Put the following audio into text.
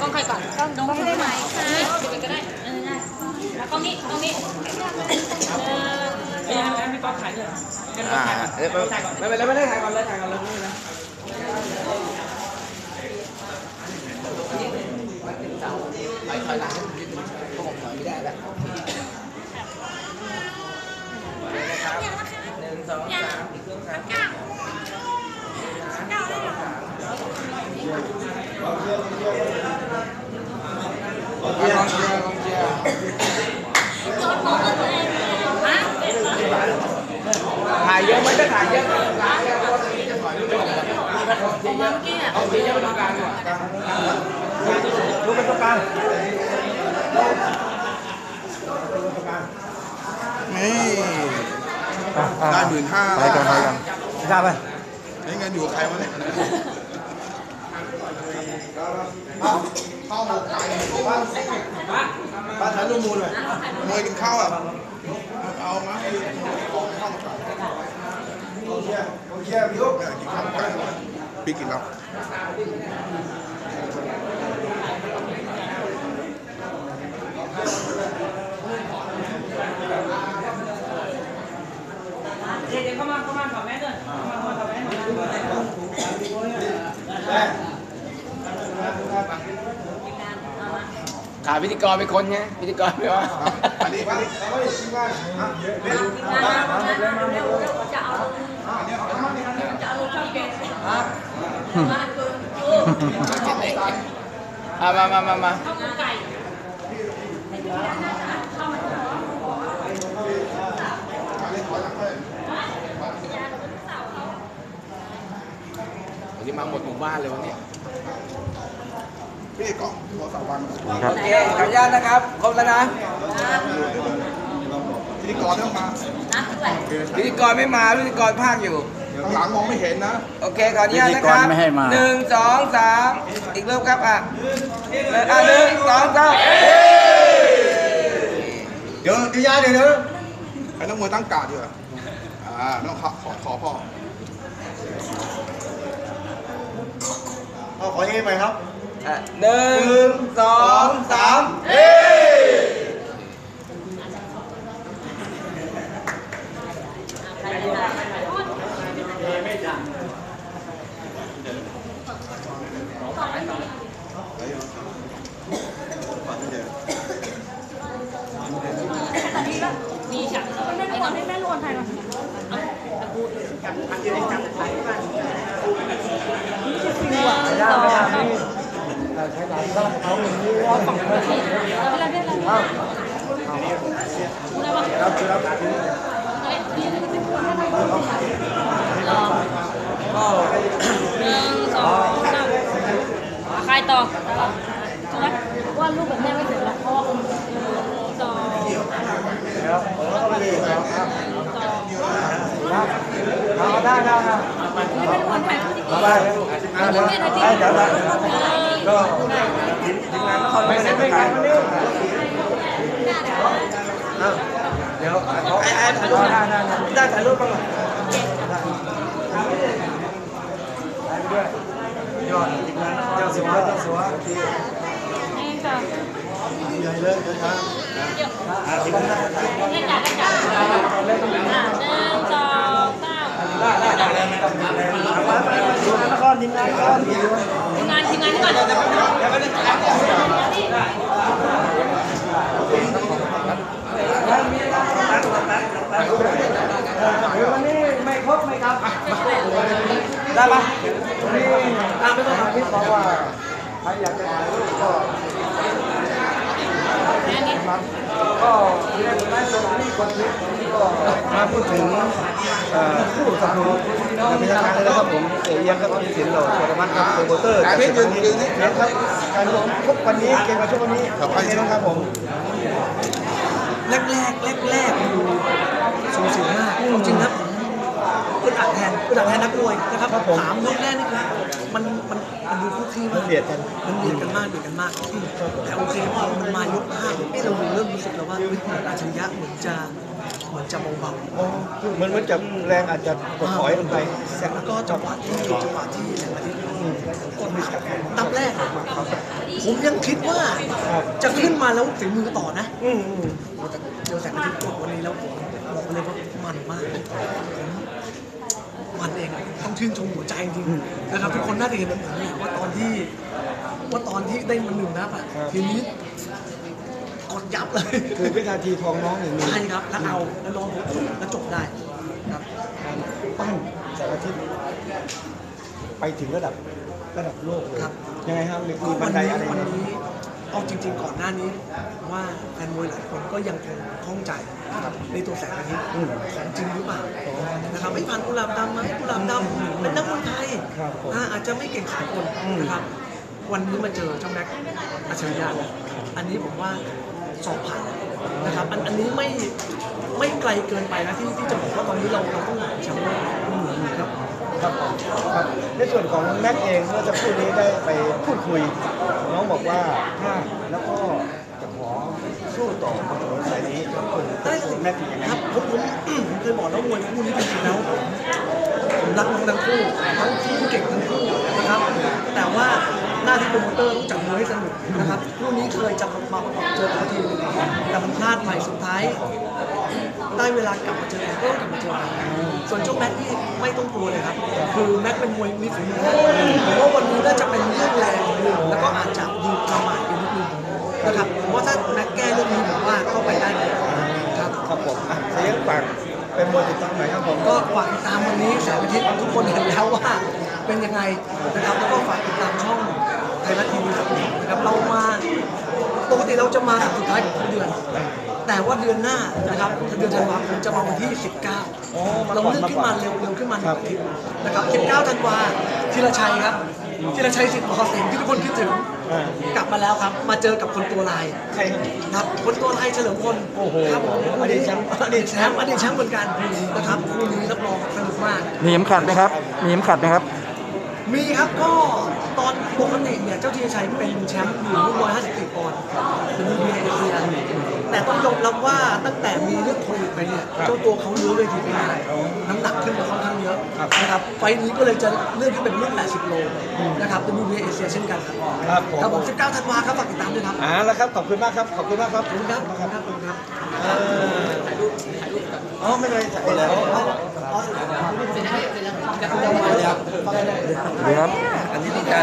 กล้องใครก่อนกล้องน้องได้ไหมนี่เดูกันก็ได้เออได้แล้วกล้องนี้กล้องนี้เออเอ้ยให้พี่ก๊อฟถ่ายด้วยให้พี่ก๊ออ่าฟถ่ายก่อนเอ้ยไม่ไม่เป็นไรไม่ได้ถ่ายก่อนเลยถ่ายก่อนเลยนี่นะถอยถอยหลังนิดนึงเพราะผมถอยไม่ได้แล้วหนึ่งสองสามอีกเครื่องครับ กองเชียร์กองเชียร์ฮะถ่ายเยอะไหมถ้าถ่ายเยอะออกมาเมื่อกี้อะเอาสีเยอะไปตรงกลางก่อนดูเป็นตรงกลางนี่ได้หมื่นห้าไปกันไปกันทราบไหมนี่เงินอยู่กับใครวะเนี่ย ข้าหมกไก่บ้านป้าถ่ายรูมูลเลยมวยกินข้าวอะเอามาให้ข้าวหมกไก่กอเชียร์กอเชียร์พี่ลูกเนี่ยกินข้าวไก่พี่กินแล้วเดี๋ยวเข้ามาเข้ามาถอแมสด้วยเข้ามาข้ามาถอแมสหน่อย ขาพิธีกรเป็นคนไงพิธีกรไม่ว่าอันนี้อันนี้งานมาเร็วเร็วจะเอาจะเอาลงช่องเก็บมาเอออะมามามามาข้าวไก่วันนี้มาหมดหมู่บ้านเลยวันนี้ พี่กล่องโทรศัพท์วางครับโอเคขออนุญาตนะครับ ครบแล้วนะพิธีกรไม่ต้องมานะด้วยพิธีกรไม่มาพิธีกรภาคอยู่ข้างหลังมองไม่เห็นนะ โอเคขออนุญาตนะครับพิธีกรไม่ให้มาหนึ่งสองสามอีกรอบครับอะเอออะหนึ่งสองสามเดี๋ยวกิยาเดี๋ยวเดี๋ยวไอ้นักมวยตั้งการ์ดดีกว่าอ่าต้องขอขอขอพ่อเอาขอเอไปครับอะหนึ่งสองสามใครจะมามีฉันไม่ได้ก่อนไม่ได้รวนไทยหรอกตะกูหนึ่งสองสามใช้หลานบ้านเขาอย่างนี้ว่าฝั่งนี้เราเรียกอะไรอะไรวะครับคือรับหนึ่งสองสามใครต่อถูกไหมว่ารูปแบบนี้ไม่ถึงหรอกเพราะว่าคุณสองครับผมก็ไม่ได้ ครับครับสองครับเอาได้ได้ครับไม่เป็นคนไทยที่เอา ได้ได้ได้ได้เดี๋ยวได้ก็ทีมทีมงานนครไม่ได้ไม่กันวันนี้เดี๋ยวเขาไอ้ไอ้ถ่ายรูปได้ได้ได้ถ่ายรูปบ้างได้ไปด้วยยอดทีมงานเจ้าสัวเจ้าสัวโอเคนี่ค่ะใหญ่เลยเดินทางเดี๋ยวอ่าทีมงาน นนครทีมงานนครทีมงานทีมงานก่อนวันนี้ไม่ครบไม่ครับ ได้ปะวันนี้ตามไม่ต้องทำพิษบอกว่าใครอยากจะถ่ายรูปก็มัน ก็เรียนสถานีคนนี้ก็มาพูดถึงผู้สนับสนุนเป็นทางการเลยนะครับผมเอียงครับพี่สินเหล่าเชอร์มันครับโปรโมเตอร์แต่พี่ยืนยืนนี่ครับการลงทุกวันนี้เกมมาชุกวันนี้ครับไปนะครับผมแรกแรกแรกแรกๆดูสูสูงมากจริงครับอึดอัดแทนอึดอัดแทนนักมวยนะครับสามยกแรกนี่คือมันมัน มันดูคู่ขี้มากเบียดกันมันเบียดกันมากเบียดกันมาก แต่โอเคพอมันมายกห้าเอ๊ะเราเริ่มรู้สึกแล้วว่าเฮ้ยอัจฉริยะเหมือนจะมือนจะเบาอ๋อเหมือนเหมือนจะแรงอาจจะกดถอยลงไปๆแล้วก็จังหวะที่จังหวะที่แสงอาทิตย์กดไม่ชัดนับแรกอะผมยังคิดว่าครับจะขึ้นมาแล้วฝีมือต่อนะอืมอืมแต่เจอแสงอาทิตย์กดวันนี้แล้วผมบอกเลยว่ามันมาก ผมมันเองต้องชื่นชมหัวใจจริงๆนะครับทุกคนน่าจะเห็นเหมือนผมเนี่ยว่าตอนที่ว่าตอนที่ได้มันหนึ่งนับอะทีนี้กดยับเลยคือวินาทีทองน้องอย่างนี้ใช่ครับแล้วเอาแล้วน้องผมจบแล้วจบได้ครับการปั้นแสงอาทิตย์ไปถึงระดับระดับโลกเลยครับยังไงครับมีมีบันไดอะไรวันไหมนี้ เอาจริง ๆ ก่อนหน้านี้ว่าแฟนมวยหลายคนก็ยังคงข้องใจในตัวแสงอาทิตย์ของจริงหรือเปล่านะครับไม่ผ่านกุหลาบดำไหมกุหลาบดำเป็นนักมวยไทยครับผม อ่าอาจจะไม่เก่งขายคนนะครับ วันนี้มาเจอเจ้าแม็กซ์อัจฉริยะอันนี้ผมว่าสอบผ่านนะครับอันอันนี้ไม่ไม่ไกลเกินไปนะที่ที่จะบอกว่าตอนนี้เราเราต้องหาแชมป์โลกครับ ครับครับในส่วนของแม็กเองเมื่อสักครู่นี้ได้ไปพูดคุย น้องบอกว่าถ้าแล้วก็จะขอสู้ต่อบนถนนสายนี้คุณได้สิแม็กเป็นยังไงครับผมผมผมเคยบอกแล้วมวยคู่นี้จริงๆแล้วผมรักน้องทั้งคู่ทั้งคู่เก่งทั้งคู่นะครับ แต่ว่า หน้าที่โปรโมเตอร์ต้องจัดมวยให้สนุกนะครับคู่นี้เคยจะมาประกอบเจอกันทีนึงแต่มันพลาดใหม่สุดท้ายได้เวลากลับมาเจอกันก็ต้องกลับมาเจอกันส่วนเจ้าแม็กนี่ไม่ต้องกลัวเลยครับ คือแม็กเป็นมวยมีฝีมือผมว่าวันนี้น่าจะเป็นเรื่องแรงแล้วก็อาจจะดูประมาทไปนิดนึงนะครับผมว่าถ้าแม็กแก้เรื่องนี้ผมว่าเข้าไปได้เลยครับครับผมอะเสียงปากเป็นมวยติดตามไหนอยครับผมก็ฝากติดตามวันนี้แสงอาทิตย์ทุกคนเห็นแล้วว่าเป็นยังไงนะครับแล้วก็ฝากติดตามช่องไทยรัฐทีวีนะครับเรามาปกติเราจะมาสุดท้ายของทุกเดือน แต่ว่าเดือนหน้านะครับเดือนธันวาคมจะมาวันที่ 19อ๋อมาเราก่อนเลื่อนมาขึ้นก่อมานเร็วเร็วขึ้นมาหครันึ่บงอาทิตย์นะครับ19ธันวาธีรชัยครับธีรชัยสิทธิ์มอเสงที่ทุกคนคิดถึงอ่ากลับมาแล้วครับ มาเจอกับคนตัวลายใครครับครับ คนตัวลายเฉลิมพลโอ้โหครับผมอดีตแชมป์อดีตแชมป์อดีตแชมป์เหมือนกันนะครับคู่นี้รับรองสนุกมากมีเข็มขัดไหมครับมีเข็มขัดไหมครับ มีครับก็ตอนปกติเนี่ยเจ้าธีรชัยเป็นแชมป์อยู่รุ่น154ปอนด์เป็นรุ่นเอเชียแต่ต้องยอมรับว่าตั้งแต่มีเรื่องโควิดไปเนี่ยเจ้าตัวเขาเลื้อเวทีไปนานน้ำหนักขึ้นมาค่อนข้างเยอะนะครับไฟล์นี้ก็เลยจะเลื่อนขึ้นเป็นรุ่น80 โลนะครับเป็นรุ่นเอเชียเช่นกันครับครับผมครับผม19ธันวาครับฝากติดตามด้วยครับอ่าแล้วครับขอบคุณมากครับขอบคุณมากครับขอบคุณครับขอบคุณครับขอบคุณครับเอ่ออ๋อไม่เป็นไรถ่ายแล้วดี ครับอันนี้ดีใจ